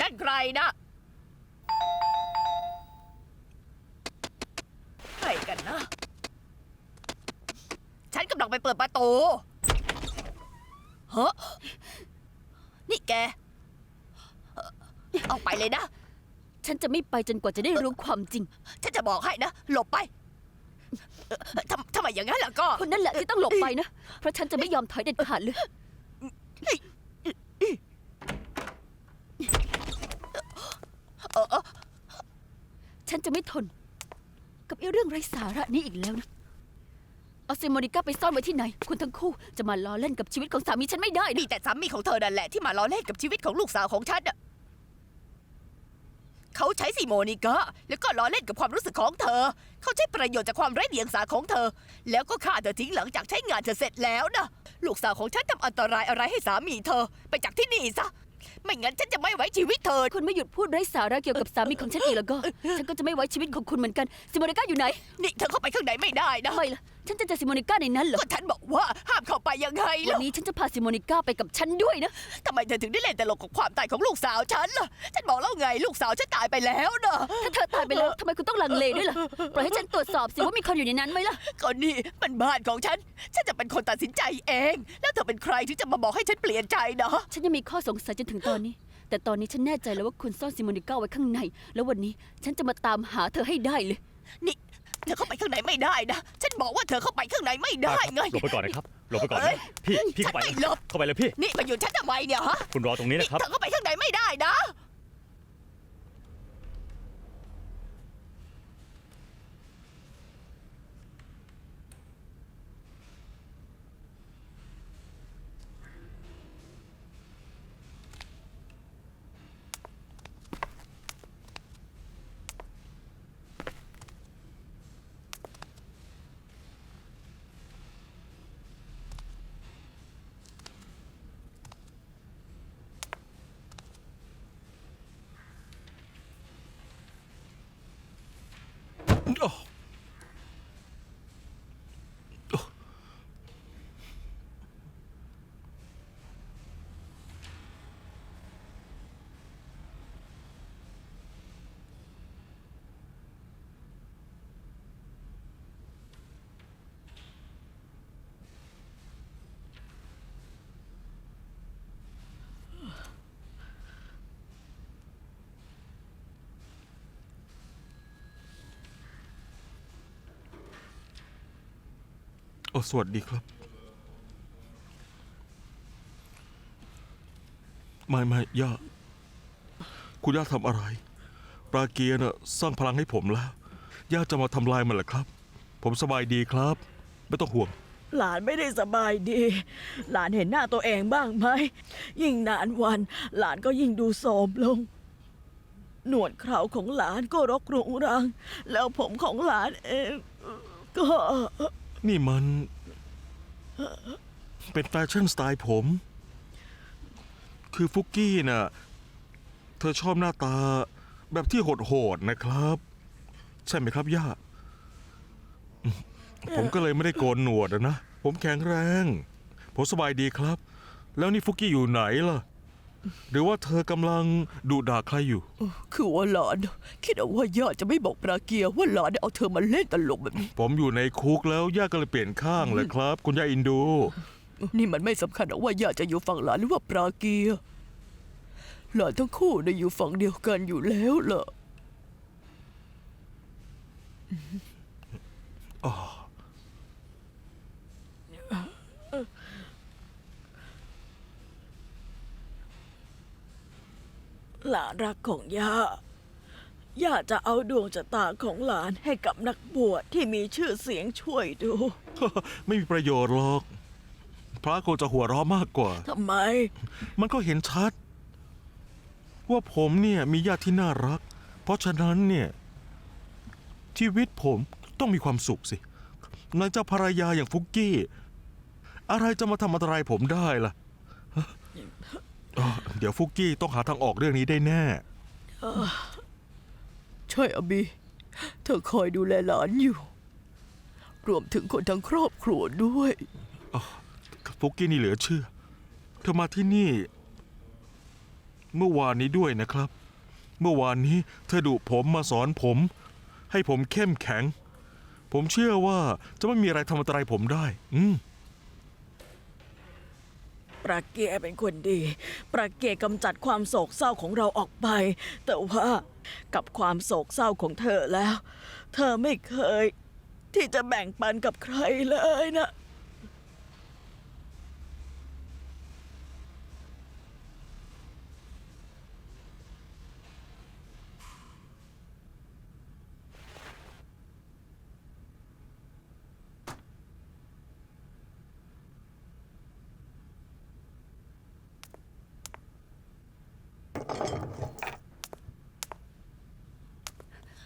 นั่นใครนะใครกันนะ ฉันกำลังไปเปิดประตูเฮ้นี่แกเอ่อเอาไปเลยนะ ฉันจะไม่ไปจนกว่าจะได้รู้ความจริง ฉันจะบอกให้นะ หลบไปเอ่อทำทำไมอย่างนั้นล่ะก็ คนนั่นแหละที่ต้องหลบไปนะ เพราะฉันจะไม่ยอมถอยเด็ดขาดเลย เออเออ ฉันจะไม่ทน กับไอ้เรื่องไร้สาระนี้อีกแล้วนะ เอาซิโมนิก้าไปซ่อนไว้ที่ไหน คุณทั้งคู่จะมาล้อเล่นกับชีวิตของสามีฉันไม่ได้นะนี่แต่สามีของเธอนั่นแหละที่มาล้อเล่นกับชีวิตของลูกสาวของฉันน่ะเขาใช้ซีโมนิก้าแล้วก็ล้อเล่นกับความรู้สึกของเธอ เขาใช้ประโยชน์จากความไร้เดียงสาของเธอ แล้วก็ฆ่าเธอทิ้งหลังจากใช้งานเธอเสร็จแล้วนะลูกสาวของฉันทำอันตรายอะไรให้สามีเธอ ไปจากที่นี่ซะ ไม่งั้นฉันจะไม่ไว้ชีวิตเธอ คุณไม่หยุดพูดไร้สาระเกี่ยวกับสามีของฉันอีกแล้วก็ ฉันก็จะไม่ไว้ชีวิตของคุณเหมือนกัน ซิโมนิก้าอยู่ไหน นี่เธอเข้าไปข้างในไม่ได้นะทำไมล่ะ ฉันจะเจอซิโมนิก้าในนั้นเหรอก็ฉันบอกว่าห้ามเข้าไปยังไงวันล่ะนี้ฉันจะพาซิโมนิก้าไปกับฉันด้วยนะ ทำไมเธอถึงได้เล่นตลกกับความตายของลูกสาวฉันล่ะ ฉันบอกแล้วไงลูกสาวฉันตายไปแล้วนะถ้าเธอตายไปแล้วทำไมคุณต้องลังเลด้วยล่ะ ปล่อยให้ฉันตรวจสอบสิว่ามีคนอยู่ในนั้นไหมล่ะ ก็นี่มันบ้านของฉัน ฉันจะเป็นคนตัดสินใจเอง แล้วเธอเป็นใครที่จะมาบอกให้ฉันเปลี่ยนใจนะฉันยังมีข้อสงสัยจนถึงตอนนี้ แต่ตอนนี้ฉันแน่ใจแล้วว่าคุณซ่อนซิโมนิก้าไว้ข้างใน แล้ววันนี้ฉันจะมาตามหาเธอให้ได้เลย นี่ เธอเข้าไปข้างในไม่ได้นะ ฉันบอกว่าเธอเข้าไปข้างในไม่ได้ไง หลบไปก่อนนะครับหลบไปก่อนเอ้ยนะพี่พี่ฉันเข้าไปไม่หลบ เข้าไปเลยพี่ นี่มาอยู่ฉันทำไมเนี่ยฮะคุณรอตรงนี้นี่นะครับ เธอเข้าไปข้างในไม่ได้นะ โอ้สวัสดีครับ ไม่ไม่ย่า คุณย่าทำอะไร ปลาเกียร์น่ะสร้างพลังให้ผมแล้ว ย่าจะมาทำลายมันเหรอครับ ผมสบายดีครับ ไม่ต้องห่วง หลานไม่ได้สบายดี หลานเห็นหน้าตัวเองบ้างไหม ยิ่งนานวัน หลานก็ยิ่งดูโทรมลง หนวดเคราของหลานก็รกรุงรัง แล้วผมของหลานเองก็ นี่มัน เป็นแฟชั่นสไตล์ผม คือฟุกกี้น่ะ เธอชอบหน้าตาแบบที่โหดๆนะครับ ใช่ไหมครับย่า ผมก็เลยไม่ได้โกนหนวดอะนะ ผมแข็งแรง ผมสบายดีครับ แล้วนี่ฟุกกี้อยู่ไหนล่ะ หรือว่าเธอกำลังดุด่าใครอยู่ คือว่าหลานคิดเอาว่าย่าจะไม่บอกปราเกียร์ว่าหลานเอาเธอมาเล่นตลกแบบนี้ ผมอยู่ในคุกแล้วย่าก็เลยเปลี่ยนข้างเลยครับ คุณย่าอินดู นี่มันไม่สำคัญหรอกว่าย่าจะอยู่ฝั่งหลานหรือว่าปราเกียร์หลานทั้งคู่ได้อยู่ฝั่งเดียวกันอยู่แล้วล่ะ หลานรักของย่า ย่าจะเอาดวงชะตาของหลานให้กับนักบวชที่มีชื่อเสียงช่วยดู ไม่มีประโยชน์หรอก พระคงจะหัวเราะมากกว่า ทำไม มันก็เห็นชัด ว่าผมเนี่ยมีญาติที่น่ารัก เพราะฉะนั้นเนี่ย ชีวิตผมต้องมีความสุขสินายเจ้าภรรยาอย่างฟุกกี้ อะไรจะมาทำอันตรายผมได้ล่ะ ฮะอ๋อเดี๋ยวฟุกกี้ต้องหาทางออกเรื่องนี้ได้แน่ ใช่อบี เธอคอยดูแลหลานอยู่ รวมถึงคนทั้งครอบครัวด้วย ฟุกกี้นี่เหลือเชื่อ เธอมาที่นี่ เมื่อวานนี้ด้วยนะครับ เมื่อวานนี้เธอดุผมมาสอนผม ให้ผมเข้มแข็ง ผมเชื่อว่าจะไม่มีอะไรทำอันตรายผมได้ อืม ปราเกียเป็นคนดี ปราเกียกำจัดความโศกเศร้าของเราออกไป แต่ว่ากับความโศกเศร้าของเธอแล้ว เธอไม่เคย ที่จะแบ่งปันกับใครเลยนะ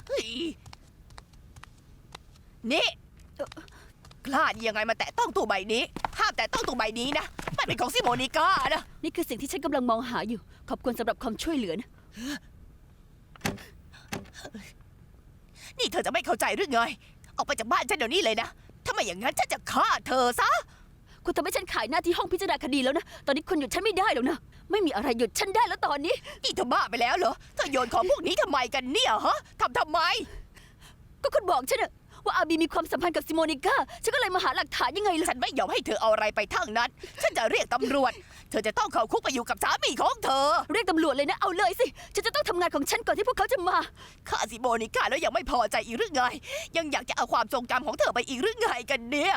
เฮ้ย นี่กล้าดียังไงมาแตะต้องตู้ใบนี้ ห้ามแตะต้องตู้ใบนี้นะ มันเป็นของซิโมนิก้านะ นี่คือสิ่งที่ฉันกำลังมองหาอยู่ ขอบคุณสำหรับความช่วยเหลือนะ นี่เธอจะไม่เข้าใจหรือไง ออกไปจากบ้านฉันเดี๋ยวนี้เลยนะถ้าไม่อย่างนั้นฉันจะฆ่าเธอซะ คุณทำให้ฉันขายหน้าที่ห้องพิจารณาคดีแล้วนะ ตอนนี้คุณหยุดฉันไม่ได้แล้วนะ ไม่มีอะไรหยุดฉันได้แล้วตอนนี้ นี่เธอบ้าไปแล้วเหรอ เธอโยนของพวกนี้ทำไมกันเนี่ยฮะทำทำไม ก็คุณบอกฉันอะ ว่าอาบีมีความสัมพันธ์กับซิโมนิก้าฉันก็เลยมาหาหลักฐานยังไงล่ะฉันไม่ยอมให้เธอเอาอะไรไปทั้งนั้น ฉันจะเรียกตำรวจ เธอจะต้องเข้าคุกไปอยู่กับสามีของเธอ เรียกตำรวจเลยนะเอาเลยสิฉันจะต้องทำงานของฉันก่อนที่พวกเขาจะมาข้าซิโมนิก้าแล้วยังไม่พอใจอีกหรือไง ยังอยากจะเอาความทรงจำของเธอไปอีกหรือไงกันเนี่ย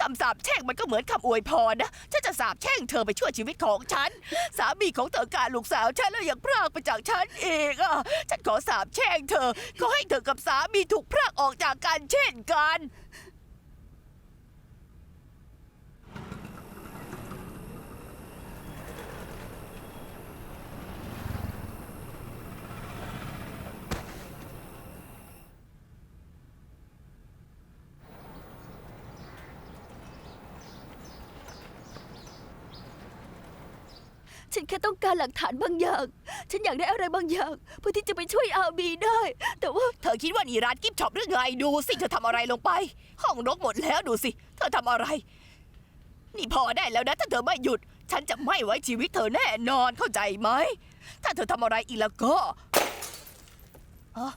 คำสาปแช่งมันก็เหมือนคำอวยพรนะฉันจะสาปแช่งเธอไปชั่วชีวิตของฉัน สามีของเธอการลูกสาวฉันแล้วยังพรากไปจากฉันเองอะฉันขอสาปแช่งเธอก็ให้เธอกับสามีถูกพรากออกจากกันเช่นกันฉันแค่ต้องการหลักฐานบางอย่าง ฉันอยากได้อะไรบางอย่าง เพื่อที่จะไปช่วยอาบีได้ แต่ว่าเธอคิดว่านี่ร้านกิฟต์ช็อปหรือไงดูสิเธอทำอะไรลงไป ห้องรกหมดแล้วดูสิ เธอทำอะไร นี่พอได้แล้วนะถ้าเธอไม่หยุด ฉันจะไม่ไว้ชีวิตเธอแน่นอนเข้าใจไหม ถ้าเธอทำอะไรอีกแล้วก็ฮะ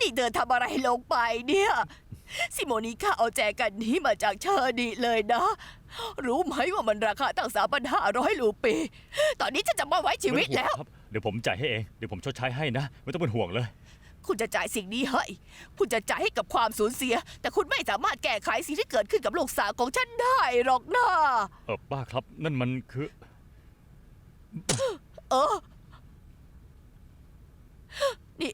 นี่เธอทำอะไรลงไปเนี่ย ซิโมนิค่าเอาแจกันนี้มาจากเชอร์ดีเลยนะ รู้ไหมว่ามันราคาตั้งสามพันห้าร้อยลูปี ตอนนี้ฉันจะไม่ไว้ชีวิตแล้วไม่ต้องห่งครับเดี๋ยวผมจ่ายให้เอง เดี๋ยวผมชดใช้ให้นะ ไม่ต้องเป็นห่วงเลย คุณจะจ่ายสิ่งนี้ให้คุณจะจ่ายให้กับความสูญเสีย แต่คุณไม่สามารถแก้ไขสิ่งที่เกิดขึ้นกับลูกสาวของฉันได้หรอกนะเออป้าครับ นั่นมันคือเออนี่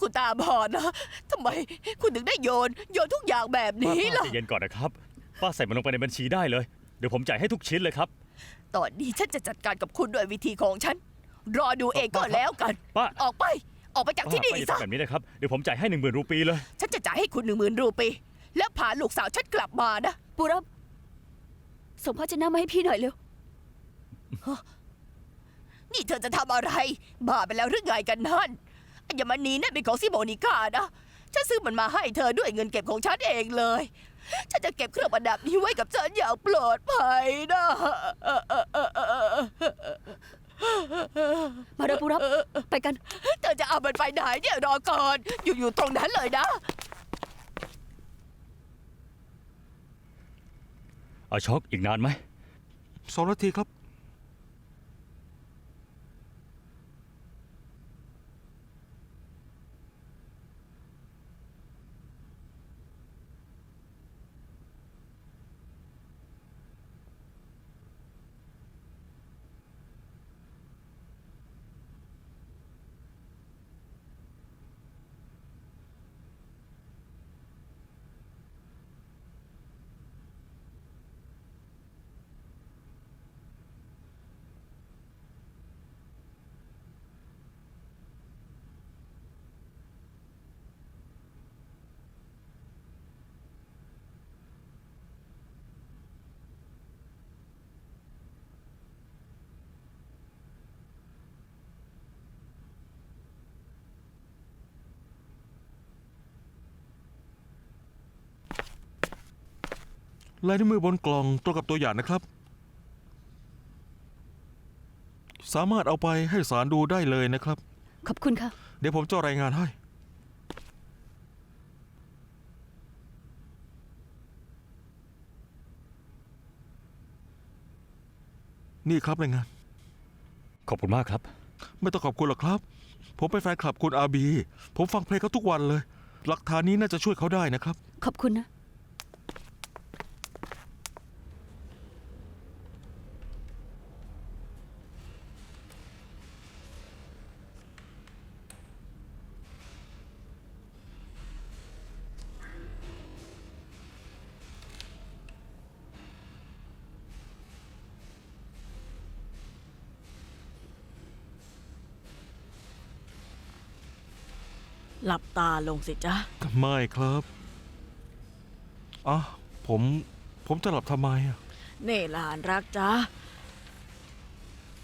คุณตาบอดนะทำไมคุณถึงได้โยน โยนทุกอย่างแบบป้านี้ป้าล่ะ ใจเย็นก่อนนะครับ ป้าใส่มันลงไปในบัญชีได้เลย เดี๋ยวผมจ่ายให้ทุกชิ้นเลยครับ ตอนนี้ฉันจะจัดการกับคุณด้วยวิธีของฉัน รอดูเองก็แล้วกัน ป้าออกไป ออกไปจากป้าที่นี่ป้าอย่าซะ ทำแบบนี้นะครับ เดี๋ยวผมจ่ายให้หนึ่งหมื่นรูปีเลย ฉันจะจ่ายให้คุณหนึ่งหมื่นรูปี แล้วพาลูกสาวฉันกลับมานะ ปูรับส่งพ่อจะน้ามาให้พี่หน่อยเร็ว นี่เธอจะทำอะไร บ้าไปแล้วหรือไงกันนั่น อัญมณีนั่นเป็นของซิโมนิก้านะฉันซื้อมันมาให้เธอด้วยเงินเก็บของฉันเองเลย ฉันจะเก็บเครื่องประดับนี้ไว้กับฉันอย่างปลอดภัยนะมาเร็วปูรับไปกัน เธอจะเอามันไปไหนเนี่ยรอก่อน อยู่อยู่ตรงนั้นเลยนะเอาช็อกอีกนานไหมสองนาทีครับ ลายนิ้วมือบนกล่องตรงกับตัวอย่างนะครับ สามารถเอาไปให้ศาลดูได้เลยนะครับ ขอบคุณค่ะ เดี๋ยวผมจะรายงานให้ นี่ครับรายงาน ขอบคุณมากครับ ไม่ต้องขอบคุณหรอกครับ ผมเป็นแฟนคลับคุณอาบี ผมฟังเพลงเขาทุกวันเลย หลักฐานนี้น่าจะช่วยเขาได้นะครับ ขอบคุณนะ หลับตาลงสิจ๊ะ ไม่ครับอะผม ผมจะหลับทำไมอะ เน่หลานรักจ๊ะ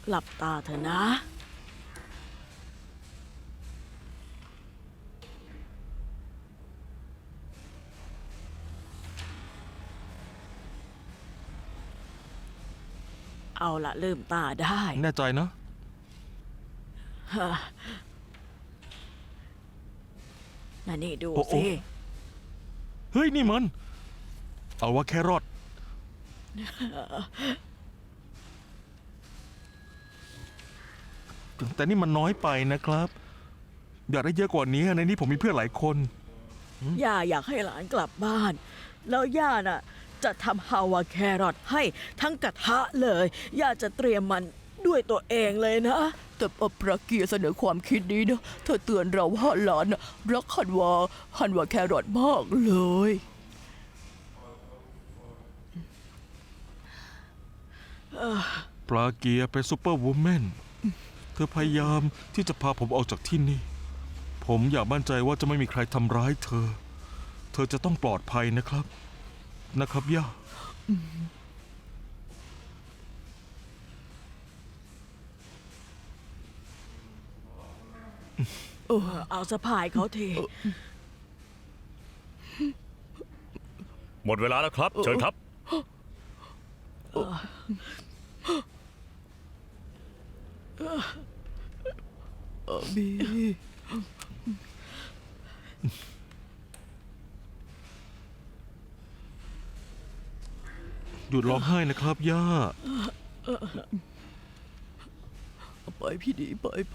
หลับตาเถอะนะ เอาละลืมตาได้ แน่ใจนะ น่ะนี่ดูโอ้โอ้ สิเฮ้ยนี่มัน เอาว่าแครอทแต่นี่มันน้อยไปนะครับอยากได้เยอะกว่านี้ในนี้ผมมีเพื่อนหลายคน ย่าอยากให้หลานกลับบ้าน แล้วย่าน่ะ จะทำฮาวาแครอทให้ทั้งกระทะเลย ย่าจะเตรียมมัน ด้วยตัวเองเลยนะ แต่ปะประเกียเสนอความคิดนี้นะ เธอเตือนเราว่าหลานน่ะรักฮันวาฮันวาแครอทมากเลย ปลาเกียร์เป็นซูเปอร์วูแมน เธอพยายามที่จะพาผมออกจากที่นี่ ผมอยากมั่นใจว่าจะไม่มีใครทำร้ายเธอ เธอจะต้องปลอดภัยนะครับ นะครับย่า เออเอาสะพายเขาที หมดเวลาแล้วครับ เชิญครับอาบี หยุดร้องไห้นะครับ ย่า ไปพี่ดีไปไป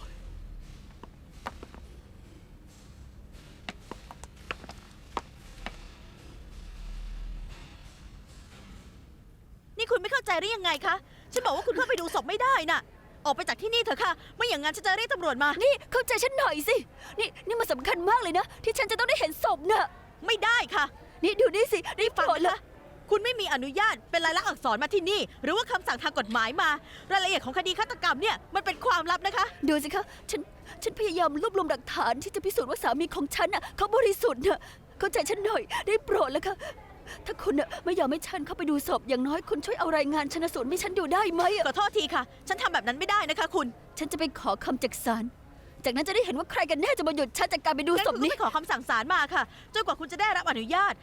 นี่คุณไม่เข้าใจหรือยังไงคะ ฉันบอกว่าคุณเข้าไปดูศพไม่ได้น่ะ ออกไปจากที่นี่เถอะค่ะ ไม่อย่างนั้นฉันจะเรียกตำรวจมา นี่เข้าใจฉันหน่อยสิ นี่นี่มันสำคัญมากเลยนะ ที่ฉันจะต้องได้เห็นศพน่ะ ไม่ได้ค่ะ นี่ดูนี่สิรีบฟังโปรดนะเลคะยคุณไม่มีอนุญาตเป็นลายลักษณ์อักษรมาที่นี่ หรือว่าคำสั่งทางกฎหมายมา รายละเอียดของคดีฆาตกรรมเนี่ยมันเป็นความลับนะคะ ดูสิคะ ฉัน ฉันพยายามรวบรวมหลักฐานที่จะพิสูจน์ว่าสามีของฉันน่ะเขาบริสุทธิ์น่ะเข้าใจฉันหน่อย ได้โปรดแล้วค่ะ ถ้าคุณน่ะไม่ยอมให้ฉันเข้าไปดูศพอย่างน้อยคุณช่วยเอารายงานชนสูตรให้ฉันดูได้ไหมอะขอโทษทีค่ะ ฉันทำแบบนั้นไม่ได้นะคะคุณฉันจะไปขอคำจากศาลจากนั้นจะได้เห็นว่าใครกันแน่จะมาหยุดฉันจากการไปดูงั้นศคุพณก็นี้ไปขอคำสั่งศาลมาค่ะ จนกว่าคุณจะได้รับอนุญาต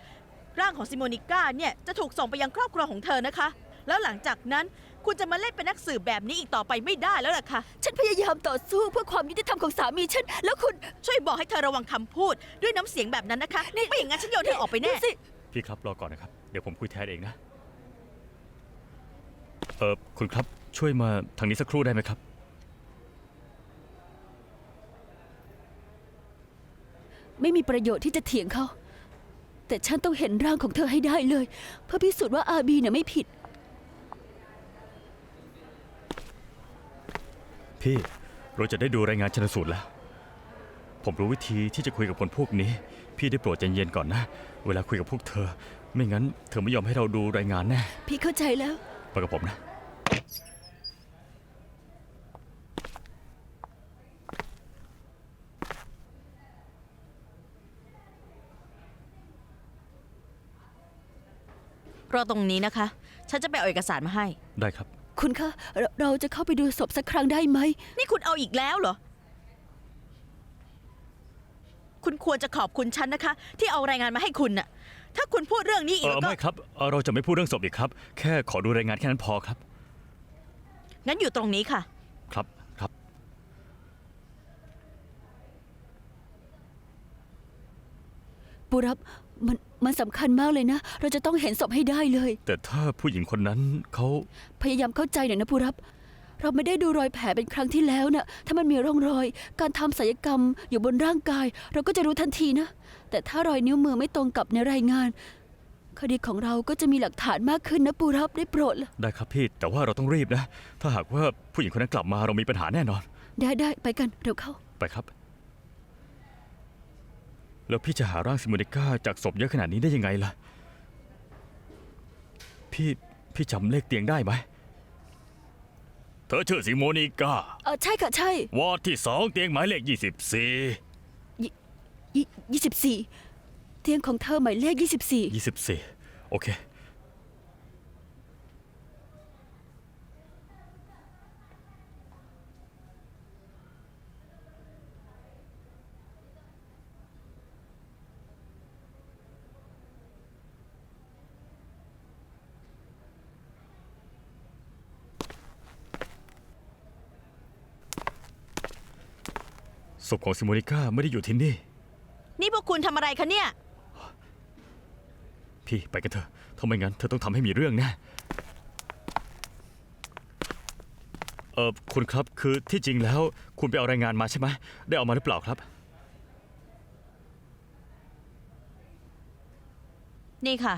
ร่างของซิโมนิก้าเนี่ยจะถูกส่งไปยังครอบครัวของเธอนะคะ แล้วหลังจากนั้นคุณจะมาเล่นเป็นนักสืบแบบนี้อีกต่อไปไม่ได้แล้วล่ะค่ะ ฉันพยายามต่อสู้เพื่อความยุติธรรมของสามีฉัน แล้วคุณช่วยบอกให้เธอระวังคำพูดด้วยน้ำเสียงแบบนั้นนะคะ ไม่อย่างนั้นฉันโยนเธอออกไปแน่ ดูสิ พี่ครับรอก่อนนะครับ เดี๋ยวผมคุยแทนเองนะ เออคุณครับช่วยมาทางนี้สักครู่ได้ไหมครับ ไม่มีประโยชน์ที่จะเถียงเขา แต่ฉันต้องเห็นร่างของเธอให้ได้เลย เพื่อพิสูจน์ว่าอาบีเนี่ยไม่ผิด พี่เราจะได้ดูรายงานชนสูตรแล้ว ผมรู้วิธีที่จะคุยกับคนพวกนี้ พี่ได้โปรดใจเย็นก่อนนะ เวลาคุยกับพวกเธอ ไม่งั้นเธอไม่ยอมให้เราดูรายงานแน่พี่เข้าใจแล้ว ไปกับผมนะ รอตรงนี้นะคะ ฉันจะไปเอาเอกสารมาให้ ได้ครับ คุณคะเราเราจะเข้าไปดูศพสักครั้งได้ไหม นี่คุณเอาอีกแล้วเหรอ คุณควรจะขอบคุณฉันนะคะ ที่เอารายงานมาให้คุณน่ะ ถ้าคุณพูดเรื่องนี้เออีกอแล้วก็ ไม่ครับเอ่อเราจะไม่พูดเรื่องศพอีกครับ แค่ขอดูรายงานแค่นั้นพอครับ งั้นอยู่ตรงนี้ค่ะ ครับครับปูรับมันมันสำคัญมากเลยนะ เราจะต้องเห็นศพให้ได้เลย แต่ถ้าผู้หญิงคนนั้นเขาพยายามเข้าใจหน่อยนะปูรับ เราไม่ได้ดูรอยแผลเป็นครั้งที่แล้วนะถ้ามันมีร่องรอย การทำศัลยกรรมอยู่บนร่างกาย เราก็จะรู้ทันทีนะ แต่ถ้ารอยนิ้วมือไม่ตรงกับในรายงาน คดีของเราก็จะมีหลักฐานมากขึ้นนะปูรับได้โปรดละได้ครับพี่ แต่ว่าเราต้องรีบนะ ถ้าหากว่าผู้หญิงคนนั้นกลับมาเรามีปัญหาแน่นอน ได้ได้ไปกันเร็วเข้า ไปครับ แล้วพี่จะหาร่างซิโมนิก้าจากศพเยอะขนาดนี้ได้ยังไงล่ะ พี่พี่จำเลขเตียงได้ไหม เธอชื่อซิโมนิก้าเออใช่ค่ะใช่วอร์ดที่สองเตียงหมายเลข 24 ยี่สิบสี่เตียงของเธอหมายเลขยี่สิบสี่24 โอเค ศพของซิโมนิก้าไม่ได้อยู่ที่นี่ นี่พวกคุณทำอะไรคะเนี่ย พี่ไปกันเถอะถ้าไม่งั้นเธอต้องทำให้มีเรื่องแน่เออคุณครับคือที่จริงแล้ว คุณไปเอารายงานมาใช่ไหมได้เอามาหรือเปล่าครับ นี่ค่ะ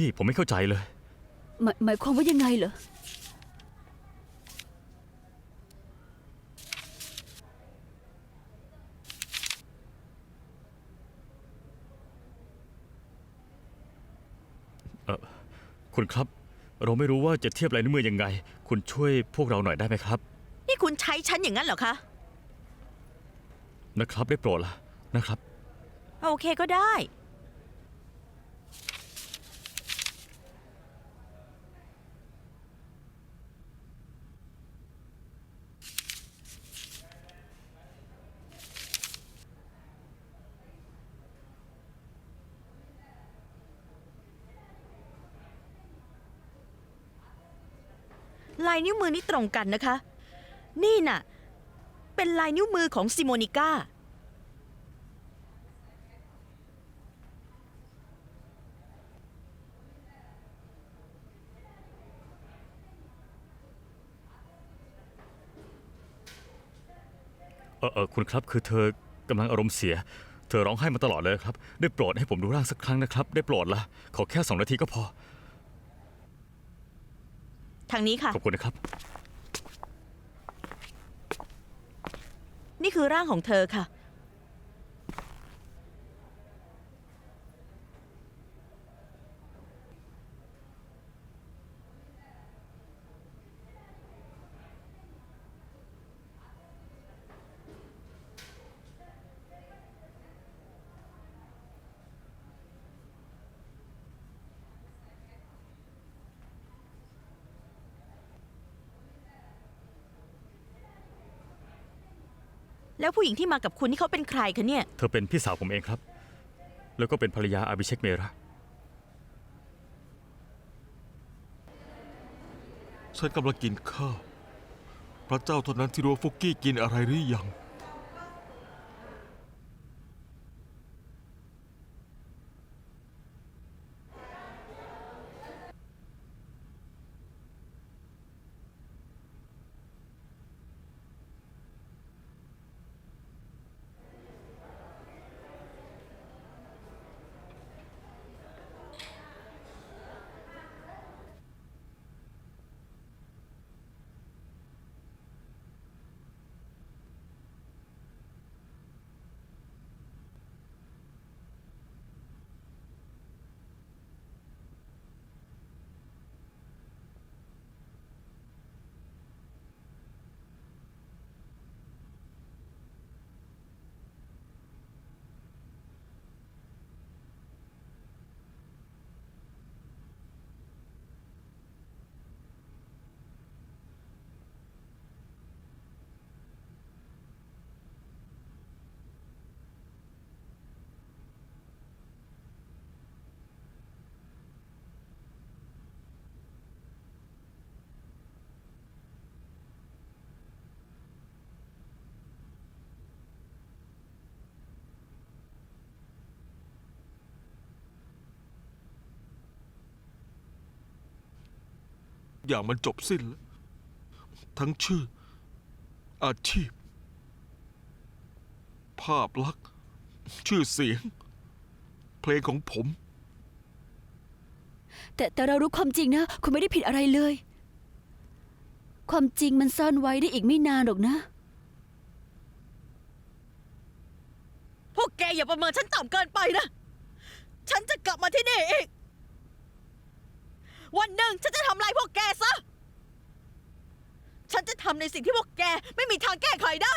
พี่ผมไม่เข้าใจเลย หมายหมายความว่ายังไงเหรอ คุณครับ เราไม่รู้ว่าจะเทียบลายนิ้วมือยังไง คุณช่วยพวกเราหน่อยได้ไหมครับ นี่คุณใช้ฉันอย่างนั้นเหรอคะ นะครับได้โปรดละนะครับ โอเคก็ได้ ลายนิ้วมือนี่ตรงกันนะคะ นี่น่ะ เป็นลายนิ้วมือของซิโมนิก้า เออเออคุณครับคือเธอกำลังอารมณ์เสีย เธอร้องไห้มาตลอดเลยครับ ได้โปรดให้ผมดูร่างสักครั้งนะครับ ได้โปรดละขอแค่สองนาทีก็พอ ทางนี้ค่ะ ขอบคุณนะครับ นี่คือร่างของเธอค่ะ แล้วผู้หญิงที่มากับคุณนี่เขาเป็นใครคะเนี่ย เธอเป็นพี่สาวผมเองครับ แล้วก็เป็นภรรยาอาบิเชกเมระฉันกำลังกินข้าว พระเจ้าเท่านั้นที่รู้ว่าฟุกกี้กินอะไรหรือยัง อย่างมันจบสิ้นแล้ว ทั้งชื่อ อาชีพ ภาพลักษณ์ ชื่อเสียง เพลงของผม แต่แต่เรารู้ความจริงนะ คุณไม่ได้ผิดอะไรเลย ความจริงมันซ่อนไว้ได้อีกไม่นานหรอกนะ พวกแกอย่าประเมินฉันต่ำเกินไปนะ ฉันจะกลับมาที่นี่อีก วันหนึ่งฉันจะทำลายพวกแกซะ ฉันจะทำในสิ่งที่พวกแกไม่มีทางแก้ไขได้